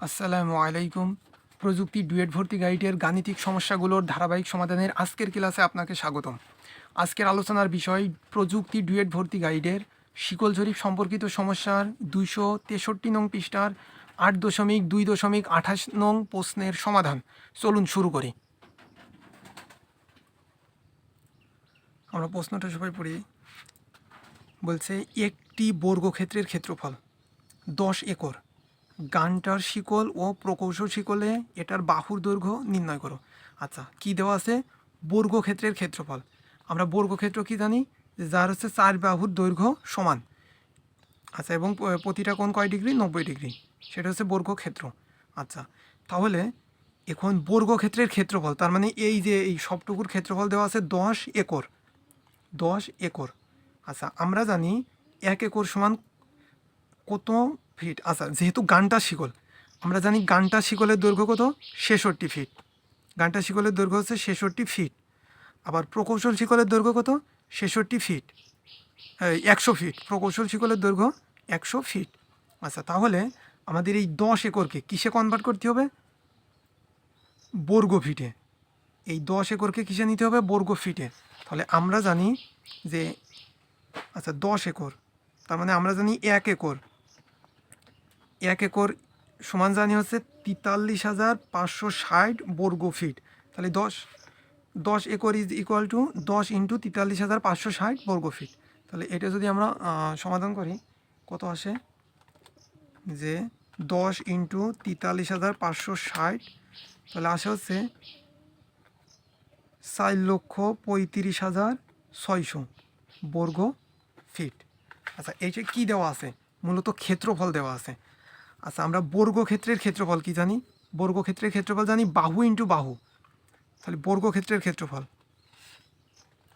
আসসালামু আলাইকুম। প্রযুক্তি ডুয়েট ভর্তি গাইডের গাণিতিক সমস্যাগুলোর ধারাবাহিক সমাধানের আজকের ক্লাসে আপনাকে স্বাগতম। আজকের আলোচনার বিষয় প্রযুক্তি ডুয়েট ভর্তি গাইডের শিকল জরিপ সম্পর্কিত সমস্যার দুইশো তেষট্টি নং পৃষ্ঠার আট দশমিক দুই দশমিক আঠাশ নং প্রশ্নের সমাধান। চলুন শুরু করি। আমরা প্রশ্নটা সবাই পড়ি। বলছে, একটি বর্গক্ষেত্রের ক্ষেত্রফল, দশ একর। গানটার শিকল ও প্রকৌশল শিকলে এটার বাহুর দৈর্ঘ্য নির্ণয় করো। আচ্ছা কি দেওয়া আছে? বর্গক্ষেত্রের ক্ষেত্রফল। আমরা বর্গক্ষেত্র কি জানি? যার হচ্ছে চার বাহুর দৈর্ঘ্য সমান। আচ্ছা এবং প্রতিটা কোণ কয় ডিগ্রি? নব্বই ডিগ্রি। সেটা হচ্ছে বর্গক্ষেত্র। আচ্ছা তাহলে এখন বর্গক্ষেত্রের ক্ষেত্রফল, তার মানে এই যে এই সবটুকুর ক্ষেত্রফল দেওয়া আছে দশ একর। দশ একর। আচ্ছা আমরা জানি এক একর সমান কত ফিট আচ্ছা যেহেতু গানটা শিকল, আমরা জানি গানটা শিকলের দৈর্ঘ্য কত? ছেষট্টি ফিট গানটা শিকলের দৈর্ঘ্য হচ্ছে ছেষট্টি ফিট আবার প্রকৌশল শিকলের দৈর্ঘ্য কত? ছেষট্টি ফিট একশো ফিট প্রকৌশল শিকলের দৈর্ঘ্য একশো ফিট আচ্ছা তাহলে আমাদের এই দশ একরকে কিসে কনভার্ট করতে হবে? বর্গ ফিটে এই দশ একরকে কিসে নিতে হবে? বর্গ ফিটে তাহলে আমরা জানি যে আচ্ছা দশ একর, তার মানে আমরা জানি এক একর। এক একর সমান জানি হচ্ছে তেতাল্লিশ হাজার পাঁচশো ষাট বর্গ ফিট। তাহলে দশ দশ একর ইজ ইকুয়াল টু দশ ইন্টু তেতাল্লিশ হাজার পাঁচশো ষাট বর্গ ফিট। তাহলে এটা যদি আমরা সমাধান করি, কত আসে? যে দশ ইন্টু তেতাল্লিশ হাজার পাঁচশো ষাট, তাহলে আসে হচ্ছে চার লক্ষ পঁয়ত্রিশ হাজার ছয়শো বর্গ ফিট। আচ্ছা এইটা কি দেওয়া আছে? মূলত ক্ষেত্রফল দেওয়া আছে। আচ্ছা আমরা বর্গক্ষেত্রের ক্ষেত্রফল কি জানি? বর্গক্ষেত্রের ক্ষেত্রফল জানি বাহু ইন্টু বাহু। তাহলে বর্গক্ষেত্রের ক্ষেত্রফল।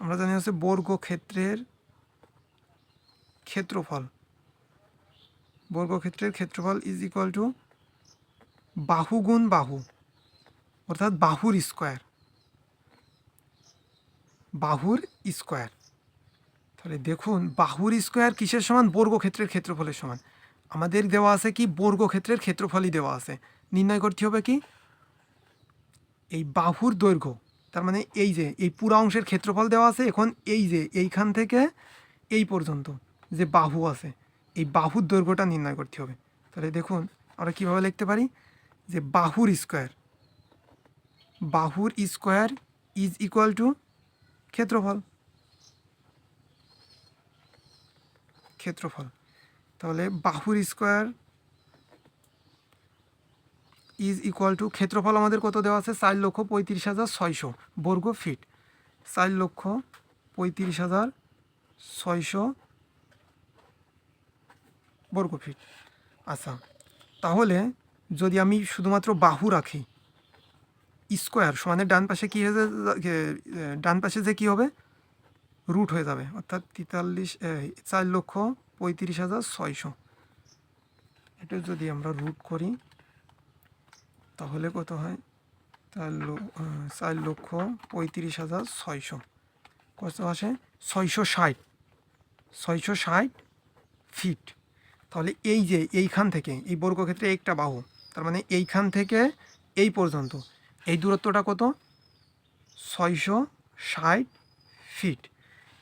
আমরা জানি হচ্ছে বর্গক্ষেত্রের ক্ষেত্রফল। বর্গক্ষেত্রের ক্ষেত্রফল ইজ ইকুয়াল টু বাহু গুণ বাহু, অর্থাৎ বাহুর স্কোয়ার বাহুর স্কোয়ার তাহলে দেখুন, বাহুর স্কোয়ার কিসের সমান? বর্গক্ষেত্রের ক্ষেত্রফলের সমান। আমাদের দেওয়া আছে কি? বর্গক্ষেত্রের ক্ষেত্রফলই দেওয়া আছে। নির্ণয় করতে হবে কি? এই বাহুর দৈর্ঘ্য, তার মানে এই যে, এই পুরো অংশের ক্ষেত্রফল দেওয়া আছে, এখন এই যে, এইখান থেকে এই পর্যন্ত যে বাহু আছে, এই বাহুর দৈর্ঘ্যটা নির্ণয় করতে হবে। তাহলে দেখুন, আমরা কীভাবে লিখতে পারি? যে বাহুর স্কোয়ার বাহুর স্কোয়ার ইজ ইকুয়াল টু ক্ষেত্রফল। ক্ষেত্রফল। তাহলে বাহুর স্কোয়ার ইজ ইকুয়াল টু ক্ষেত্রফল আমাদের কত দেওয়া আছে? চার লক্ষ পঁয়ত্রিশ হাজার ছয়শো বর্গ ফিট। চার লক্ষ পঁয়ত্রিশ হাজার ছয়শো বর্গ ফিট। আচ্ছা তাহলে যদি আমি শুধুমাত্র বাহু রাখি, স্কোয়ার সমানের ডান পাশে কী হয়ে ডান পাশে যে কী হবে? রুট হয়ে যাবে। অর্থাৎ তেতাল্লিশ চার লক্ষ পঁয়ত্রিশ হাজার ছয়শো। এটা যদি আমরা রুট করি, তাহলে কত হয়? চার চার লক্ষ পঁয়ত্রিশ হাজার ছয়শো। কত আসে? ছয়শো ষাট। ছয়শো ষাট ফিট তাহলে এই যে এইখান থেকে, এই বর্গক্ষেত্রে একটা বাহু, তার মানে এইখান থেকে এই পর্যন্ত, এই দূরত্বটা কত? ছয়শো ষাট ফিট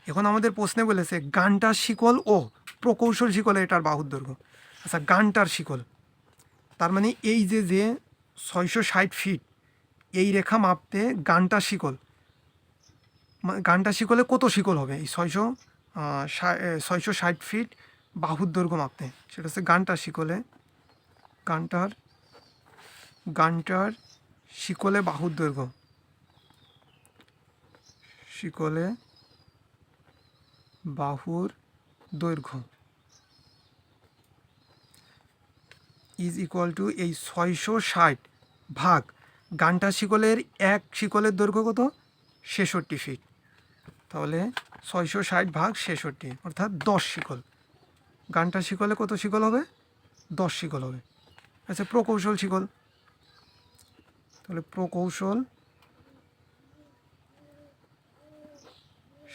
এখন আমাদের প্রশ্নে বলেছে গানটার শিকল ও। প্রকৌশল শিকলে, এটার বাহুর দৈর্ঘ্য। আচ্ছা গানটার শিকল। তার মানে এই যে যে ছয়শো ষাট ফিট, এই রেখা মাপতে গানটার শিকল। গানটার শিকলে কত শিকল হবে? এই ছয়শো ছয়শো ষাট ফিট বাহুর দৈর্ঘ্য মাপতে। সেটা হচ্ছে গানটার শিকলে, গানটার গানটার শিকলে বাহুর দৈর্ঘ্য। শিকলে বাহুর দৈর্ঘ্য ইজ ইকুয়াল টু এই ছয়শো ষাট ভাগ গানটা শিকলের এক শিকলের দৈর্ঘ্য কত? ছেষট্টি ফিট তাহলে ছয়শো ষাট ভাগ ছেষট্টি, অর্থাৎ দশ শিকল। গানটা শিকলে কত শিকল হবে? দশ শিকল হবে। আচ্ছা প্রকৌশল শিকল। তাহলে প্রকৌশল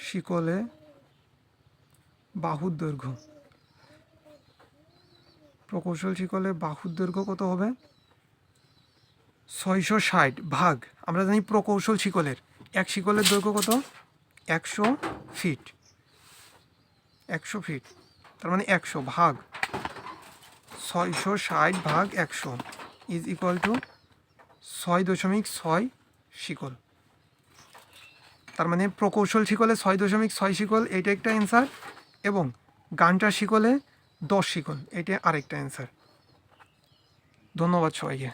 শিকলে বাহুর দৈর্ঘ্য। প্রকৌশল শিকলে বাহুর দৈর্ঘ্য কত হবে? ছয়শো ষাট ভাগ। আমরা জানি প্রকৌশল শিকলের। এক শিকলের দৈর্ঘ্য কত? একশো ফিট। একশো ফিট। তার মানে একশো ভাগ। ছয়শো ষাট ভাগ একশো ইজ ইকুয়াল টু ছয় দশমিক ছয় শিকল। তার মানে প্রকৌশল শিকলে ছয় দশমিক ছয় শিকল, এইটা একটা অ্যান্সার এবং গানটা শিকলে দশ শিকল এটা আরেকটা অ্যান্সার ধন্যবাদ সবাইকে।